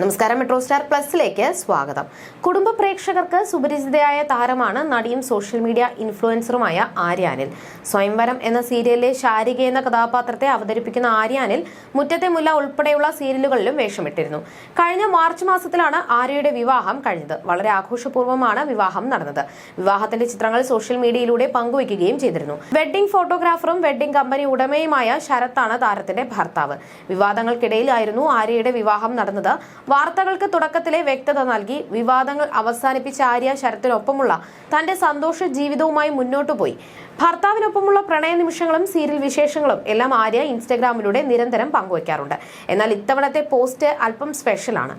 നമസ്കാരം metro star പ്ലസിലേക്ക് സ്വാഗതം. കുടുംബ പ്രേക്ഷകർക്ക് സുപരിചിതയായ താരമാണ് നടിയും സോഷ്യൽ മീഡിയ ഇൻഫ്ലുവൻസറുമായ ആര്യാനിൽ. സ്വയംവരം എന്ന സീരിയലിലെ ശാരിക എന്ന കഥാപാത്രത്തെ അവതരിപ്പിക്കുന്ന ആര്യാനിൽ മുറ്റത്തെ മുല്ല ഉൾപ്പെടെയുള്ള സീരിയലുകളിലും വേഷമിട്ടിരുന്നു. കഴിഞ്ഞ മാർച്ച് മാസത്തിലാണ് ആര്യയുടെ വിവാഹം കഴിഞ്ഞത്. വളരെ ആഘോഷപൂർവമാണ് വിവാഹം നടന്നത്. വിവാഹത്തിന്റെ ചിത്രങ്ങൾ സോഷ്യൽ മീഡിയയിലൂടെ പങ്കുവയ്ക്കുകയും ചെയ്തിരുന്നു. വെഡ്ഡിംഗ് ഫോട്ടോഗ്രാഫറും വെഡ്ഡിംഗ് കമ്പനി ഉടമയുമായ ശരത്താണ് താരത്തിന്റെ ഭർത്താവ്. വിവാദങ്ങൾക്കിടയിലായിരുന്നു ആര്യയുടെ വിവാഹം നടന്നത്. വാർത്തകൾക്ക് തുടക്കത്തിലെ വ്യക്തത നൽകി. വിവാദങ്ങൾ അവസാനിപ്പിച്ച ആര്യ ശരത്തിനൊപ്പമുള്ള തന്റെ സന്തോഷ ജീവിതവുമായി മുന്നോട്ടു പോയി. ഭർത്താവിനൊപ്പമുള്ള പ്രണയ നിമിഷങ്ങളും സീരിയൽ വിശേഷങ്ങളും എല്ലാം ആര്യ ഇൻസ്റ്റഗ്രാമിലൂടെ നിരന്തരം പങ്കുവയ്ക്കാറുണ്ട് എന്നാൽ ഇത്തവണത്തെ പോസ്റ്റ് അല്പം സ്പെഷ്യലാണ്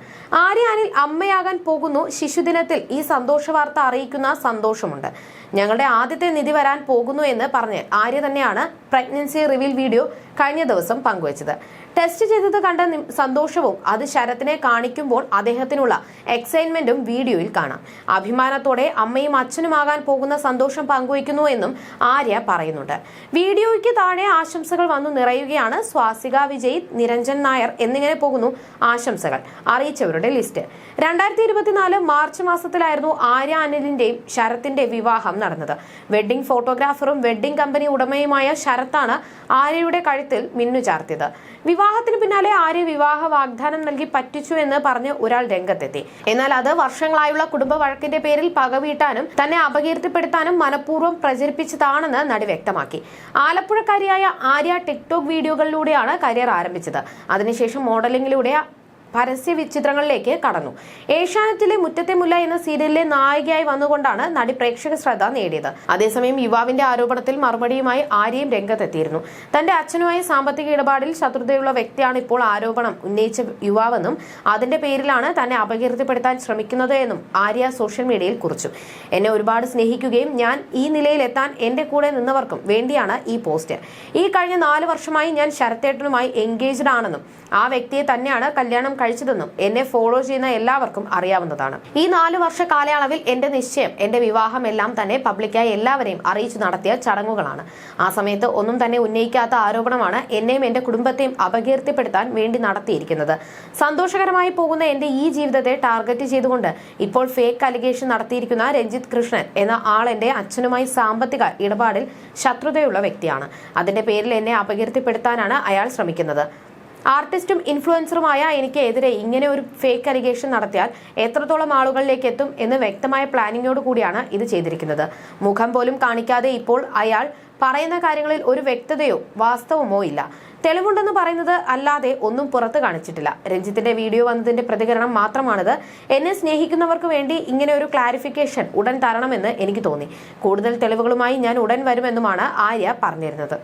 ആര്യ അനിൽ അമ്മയാകാൻ പോകുന്നു. ശിശുദിനത്തിൽ ഈ സന്തോഷ വാർത്ത അറിയിക്കുന്ന സന്തോഷമുണ്ട്. ഞങ്ങളുടെ ആദ്യത്തെ നിധി വരാൻ പോകുന്നു എന്ന് പറഞ്ഞ് ആര്യ തന്നെയാണ് പ്രഗ്നൻസി റിവീൽ വീഡിയോ കഴിഞ്ഞ ദിവസം പങ്കുവച്ചത്. ടെസ്റ്റ് ചെയ്തത് കണ്ട സന്തോഷവും അത് ശരത്തിനെ കാണിക്കുമ്പോൾ അദ്ദേഹത്തിനുള്ള എക്സൈറ്റ്മെന്റും വീഡിയോയിൽ കാണാം. അഭിമാനത്തോടെ അമ്മയും അച്ഛനുമാകാൻ പോകുന്ന സന്തോഷം പങ്കുവയ്ക്കുന്നു എന്നും ആര്യ പറയുന്നുണ്ട്. വീഡിയോയ്ക്ക് താഴെ ആശംസകൾ വന്നു നിറയുകയാണ് സ്വാസിക വിജയ് നിരഞ്ജൻ നായർ എന്നിങ്ങനെ പോകുന്നു ആശംസകൾ. അറിയിച്ചവരുടെ ലിസ്റ്റ്. രണ്ടായിരത്തി ഇരുപത്തിനാല് മാർച്ച് മാസത്തിലായിരുന്നു ആര്യ അനിലിന്റെയും ശരത്തിന്റെ വിവാഹം നടന്നത്. വെഡ്ഡിംഗ് ഫോട്ടോഗ്രാഫറും വെഡ്ഡിംഗ് കമ്പനി ഉടമയുമായ ശരത്താണ് ആര്യയുടെ കഴുത്തിൽ മിന്നു ചാർത്തിയത്. വിവാഹത്തിന് പിന്നാലെ ആര്യ വിവാഹ വാഗ്ദാനം നൽകി പറ്റിച്ചു എന്ന് പറഞ്ഞ് ഒരാൾ രംഗത്തെത്തി. എന്നാൽ അത് വർഷങ്ങളായുള്ള കുടുംബ വഴക്കിന്റെ പേരിൽ പകവീട്ടാനും തന്നെ അപകീർത്തിപ്പെടുത്താനും മനഃപൂർവം പ്രചരിപ്പിച്ചതാണെന്ന് നടി വ്യക്തമാക്കി. ആലപ്പുഴക്കാരിയായ ആര്യ ടിക്ടോക്ക് വീഡിയോകളിലൂടെയാണ് കരിയർ ആരംഭിച്ചത്. അതിനുശേഷം മോഡലിംഗിലൂടെ പരസ്യ ചിത്രങ്ങളിലേക്ക് കടന്നു. ഏഷ്യാനെറ്റിലെ മുറ്റത്തെ മുല്ല എന്ന സീരിയലിലെ നായികയായി വന്നുകൊണ്ടാണ് നടി പ്രേക്ഷക ശ്രദ്ധ നേടിയത്. അതേസമയം യുവാവിന്റെ ആരോപണത്തിൽ മറുപടിയുമായി ആര്യയും രംഗത്തെത്തിയിരുന്നു. തന്റെ അച്ഛനുമായി സാമ്പത്തിക ഇടപാടിൽ ശത്രുതയുള്ള വ്യക്തിയാണ് ഇപ്പോൾ ആരോപണം ഉന്നയിച്ച യുവാവെന്നും അതിന്റെ പേരിലാണ് തന്നെ അപകീർത്തിപ്പെടുത്താൻ ശ്രമിക്കുന്നത് എന്നും ആര്യ സോഷ്യൽ മീഡിയയിൽ കുറിച്ചു. എന്നെ ഒരുപാട് സ്നേഹിക്കുകയും ഞാൻ ഈ നിലയിലെത്താൻ എന്റെ കൂടെ നിന്നവർക്കും വേണ്ടിയാണ് ഈ പോസ്റ്റ്. ഈ കഴിഞ്ഞ നാല് വർഷമായി ഞാൻ ശരത്തേട്ടനുമായി എൻഗേജ്ഡ് ആണെന്നും ആ വ്യക്തിയെ തന്നെയാണ് കല്യാണം കഴിച്ചതെന്നും എന്നെ ഫോളോ ചെയ്യുന്ന എല്ലാവർക്കും അറിയാവുന്നതാണ്. ഈ നാലു വർഷ കാലയളവിൽ എന്റെ നിശ്ചയം എന്റെ വിവാഹം എല്ലാം തന്നെ പബ്ലിക്കായി എല്ലാവരെയും അറിയിച്ചു നടത്തിയ ചടങ്ങുകളാണ്. ആ സമയത്ത് ഒന്നും തന്നെ ഉന്നയിക്കാത്ത ആരോപണമാണ് എന്നെയും എന്റെ കുടുംബത്തെയും അപകീർത്തിപ്പെടുത്താൻ വേണ്ടി നടത്തിയിരിക്കുന്നത്. സന്തോഷകരമായി പോകുന്ന എന്റെ ഈ ജീവിതത്തെ ടാർഗറ്റ് ചെയ്തുകൊണ്ട് ഇപ്പോൾ ഫേക്ക് അലിഗേഷൻ നടത്തിയിരിക്കുന്ന രഞ്ജിത്ത് കൃഷ്ണൻ എന്ന ആൾ എന്റെ അച്ഛനുമായി സാമ്പത്തിക ഇടപാടിൽ ശത്രുതയുള്ള വ്യക്തിയാണ്. അതിന്റെ പേരിൽ എന്നെ അപകീർത്തിപ്പെടുത്താനാണ് അയാൾ ശ്രമിക്കുന്നത്. ആർട്ടിസ്റ്റും ഇൻഫ്ലുവൻസറുമായ എനിക്ക് എതിരെ ഇങ്ങനെ ഒരു ഫേക്ക് അലിഗേഷൻ നടത്തിയാൽ എത്രത്തോളം ആളുകളിലേക്ക് എത്തും എന്ന് വ്യക്തമായ പ്ലാനിങ്ങോട് കൂടിയാണ് ഇത് ചെയ്തിരിക്കുന്നത്. മുഖം പോലും കാണിക്കാതെ ഇപ്പോൾ അയാൾ പറയുന്ന കാര്യങ്ങളിൽ ഒരു വ്യക്തതയോ വാസ്തവമോ ഇല്ല. തെളിവുണ്ടെന്ന് പറയുന്നത് അല്ലാതെ ഒന്നും പുറത്ത് കാണിച്ചിട്ടില്ല. രഞ്ജിത്തിന്റെ വീഡിയോ വന്നതിന്റെ പ്രതികരണം മാത്രമാണിത്. എന്നെ സ്നേഹിക്കുന്നവർക്ക് വേണ്ടി ഇങ്ങനെ ഒരു ക്ലാരിഫിക്കേഷൻ ഉടൻ തരണമെന്ന് എനിക്ക് തോന്നി. കൂടുതൽ തെളിവുകളുമായി ഞാൻ ഉടൻ വരുമെന്നുമാണ് ആര്യ പറഞ്ഞിരുന്നത്.